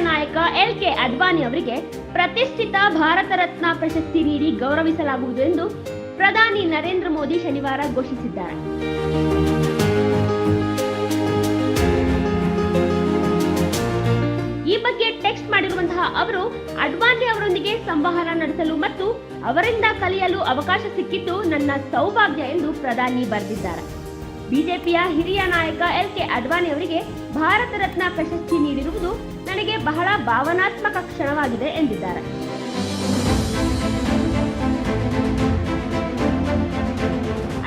ನಾಯಕ L K Advani ಅವರಿಗೆ ಪ್ರತಿಷ್ಠಿತ ಭಾರತ ರತ್ನ ಪ್ರಶಸ್ತಿ ನೀಡಿ ಗೌರವಿಸಲಾಗುವುದು ಎಂದು ಪ್ರಧಾನಿ ನರೇಂದ್ರ ಮೋದಿ ಶನಿವಾರ ಘೋಷಿಸಿದ್ದಾರೆ. ಈ ಬಗ್ಗೆ ಟೆಕ್ಸ್ಟ್ ಮಾಡಿರುವಂತಹ ಅವರು ಅಡ್ವಾಣಿ ಅವರೊಂದಿಗೆ ಸಂವಹನ ನಡೆಸಲು ಮತ್ತು ಅವರಿಂದ ಕಲಿಯಲು ಅವಕಾಶ ಸಿಕ್ಕಿದ್ದು ನನ್ನ ಸೌಭಾಗ್ಯ ಎಂದು ಪ್ರಧಾನಿ ಬರೆದಿದ್ದಾರೆ. ಬಿಜೆಪಿಯ ಹಿರಿಯ ನಾಯಕ ಎಲ್ ಕೆ ಅಡ್ವಾಣಿ ಅವರಿಗೆ ಭಾರತ ರತ್ನ ಪ್ರಶಸ್ತಿ ನೀಡಿರುವುದು ನನಗೆ ಬಹಳ ಭಾವನಾತ್ಮಕ ಕ್ಷಣವಾಗಿದೆ ಎಂದಿದ್ದಾರೆ.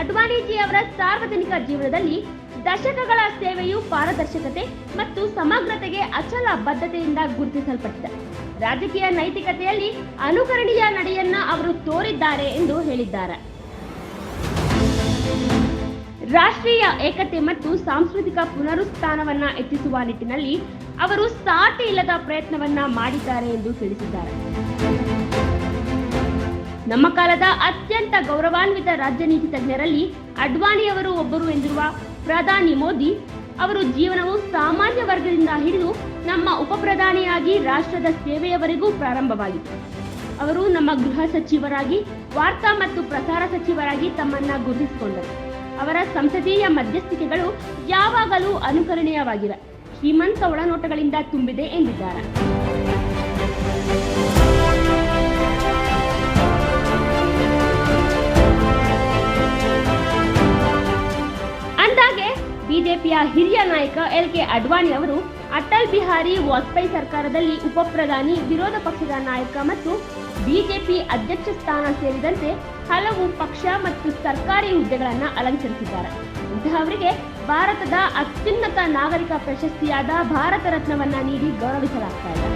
ಅಡ್ವಾಣಿಜಿ ಅವರ ಸಾರ್ವಜನಿಕ ಜೀವನದಲ್ಲಿ ದಶಕಗಳ ಸೇವೆಯು ಪಾರದರ್ಶಕತೆ ಮತ್ತು ಸಮಗ್ರತೆಗೆ ಅಚಲ ಬದ್ಧತೆಯಿಂದ ಗುರುತಿಸಲ್ಪಟ್ಟಿದೆ. ರಾಜಕೀಯ ನೈತಿಕತೆಯಲ್ಲಿ ಅನುಕರಣೀಯ ನಡೆಯನ್ನ ಅವರು ತೋರಿದ್ದಾರೆ ಎಂದು ಹೇಳಿದ್ದಾರೆ. ರಾಷ್ಟ್ರೀಯ ಏಕತೆ ಮತ್ತು ಸಾಂಸ್ಕೃತಿಕ ಪುನರುತ್ಥಾನವನ್ನ ಹೆಚ್ಚಿಸುವ ನಿಟ್ಟಿನಲ್ಲಿ ಅವರು ಸಾಟಿ ಇಲ್ಲದ ಪ್ರಯತ್ನವನ್ನ ಮಾಡಿದ್ದಾರೆ ಎಂದು ತಿಳಿಸಿದ್ದಾರೆ. ನಮ್ಮ ಕಾಲದ ಅತ್ಯಂತ ಗೌರವಾನ್ವಿತ ರಾಜನೀತಿ ತಜ್ಞರಲ್ಲಿ ಅಡ್ವಾಣಿಯವರು ಒಬ್ಬರು ಎಂದಿರುವ ಪ್ರಧಾನಿ ಮೋದಿ ಅವರು ಜೀವನವು ಸಾಮಾನ್ಯ ವರ್ಗದಿಂದ ಹಿಡಿದು ನಮ್ಮ ಉಪಪ್ರಧಾನಿಯಾಗಿ ರಾಷ್ಟ್ರದ ಸೇವೆಯವರೆಗೂ ಪ್ರಾರಂಭವಾಗಿತ್ತು. ಅವರು ನಮ್ಮ ಗೃಹ ಸಚಿವರಾಗಿ ವಾರ್ತಾ ಮತ್ತು ಪ್ರಸಾರ ಸಚಿವರಾಗಿ ತಮ್ಮನ್ನ ಗುರುತಿಸಿಕೊಂಡರು. ಅವರ ಸಂಸದೀಯ ಮಧ್ಯಸ್ಥಿಕೆಗಳು ಯಾವಾಗಲೂ ಅನುಕರಣೀಯವಾಗಿವೆ. ಶ್ರೀಮಂತ ಒಳನೋಟಗಳಿಂದ ತುಂಬಿದೆ ಎಂದಿದ್ದಾರೆ. ಅಂದಾಗೆ ಬಿಜೆಪಿಯ ಹಿರಿಯ ನಾಯಕ ಎಲ್ ಕೆ ಅಡ್ವಾಣಿ ಅವರು ಅಟಲ್ ಬಿಹಾರಿ ವಾಜಪೇಯಿ ಸರ್ಕಾರದಲ್ಲಿ ಉಪಪ್ರಧಾನಿ ವಿರೋಧ ಪಕ್ಷದ ನಾಯಕ ಮತ್ತು ಬಿಜೆಪಿ ಅಧ್ಯಕ್ಷ ಸ್ಥಾನ ಸೇರಿದಂತೆ ಹಲವು ಪಕ್ಷ ಮತ್ತು ಸರ್ಕಾರಿ ಹುದ್ದೆಗಳನ್ನು ಅಲಂಕರಿಸಿದ್ದಾರೆ. ಇಂತಹವರಿಗೆ ಭಾರತದ ಅತ್ಯುನ್ನತ ನಾಗರಿಕ ಪ್ರಶಸ್ತಿಯಾದ ಭಾರತ ರತ್ನವನ್ನ ನೀಡಿ ಗೌರವಿಸಲಾಗ್ತಾ ಇದೆ.